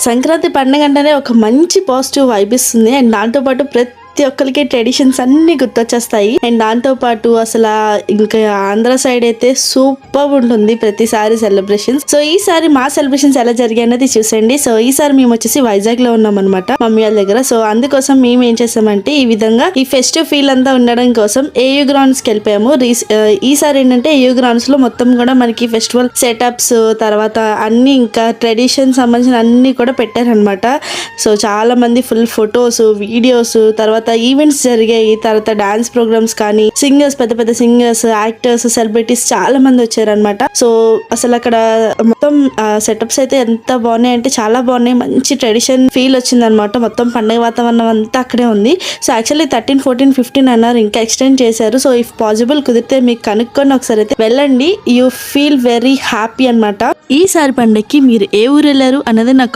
సంక్రాంతి పండుగ అంటేనే ఒక మంచి పాజిటివ్ వైబ్ ఇస్తుంది. అండ్ దాంతోపాటు ప్రతి ప్రతి ఒక్కరికి ట్రెడిషన్స్ అన్ని గుర్తొచ్చేస్తాయి. అండ్ దాంతో పాటు అసలు ఇంకా ఆంధ్ర సైడ్ అయితే సూపర్ ఉంటుంది ప్రతిసారి సెలబ్రేషన్స్ సో ఈసారి మా సెలబ్రేషన్స్ ఎలా జరిగాయి అనేది చూసండి సో ఈసారి మేము వచ్చేసి వైజాగ్లో ఉన్నాం అనమాట మమ్మీ వాళ్ళ దగ్గర. సో అందుకోసం మేము ఏం చేసామంటే ఈ విధంగా ఈ ఫెస్టివ్ ఫీల్ అంతా ఉండడం కోసం ఏయూ గ్రౌండ్స్కి వెళ్ళిపోయాము. ఈసారి ఏంటంటే ఏయూ గ్రౌండ్స్లో మొత్తం కూడా మనకి ఫెస్టివల్ సెటప్స్ తర్వాత అన్ని ఇంకా ట్రెడిషన్ సంబంధించిన అన్ని కూడా పెట్టారనమాట సో చాలా మంది ఫుల్ ఫొటోస్ వీడియోస్ తర్వాత ఈవెంట్స్ జరిగాయి తర్వాత డాన్స్ ప్రోగ్రామ్స్ కానీ సింగర్స్ పెద్ద పెద్ద సింగర్స్ యాక్టర్స్ సెలబ్రిటీస్ చాలా మంది వచ్చారనమాట సో అసలు అక్కడ మొత్తం సెటప్స్ అయితే ఎంత బాగున్నాయి అంటే చాలా బాగున్నాయి. మంచి ట్రెడిషన్ ఫీల్ వచ్చింది అనమాట మొత్తం పండగ వాతావరణం అంతా అక్కడే ఉంది. So actually thirteen fourteen fifteen అన్నారు. ఇంకా ఎక్స్టెండ్ చేశారు. సో ఇఫ్ పాసిబుల్ కుదిరితే మీకు కనుక్కొని ఒకసారి అయితే వెళ్ళండి. యూ ఫీల్ వెరీ హ్యాపీ అన్నమాట. ఈసారి పండగకి మీరు ఏ ఊరు వెళ్ళారు అన్నది నాకు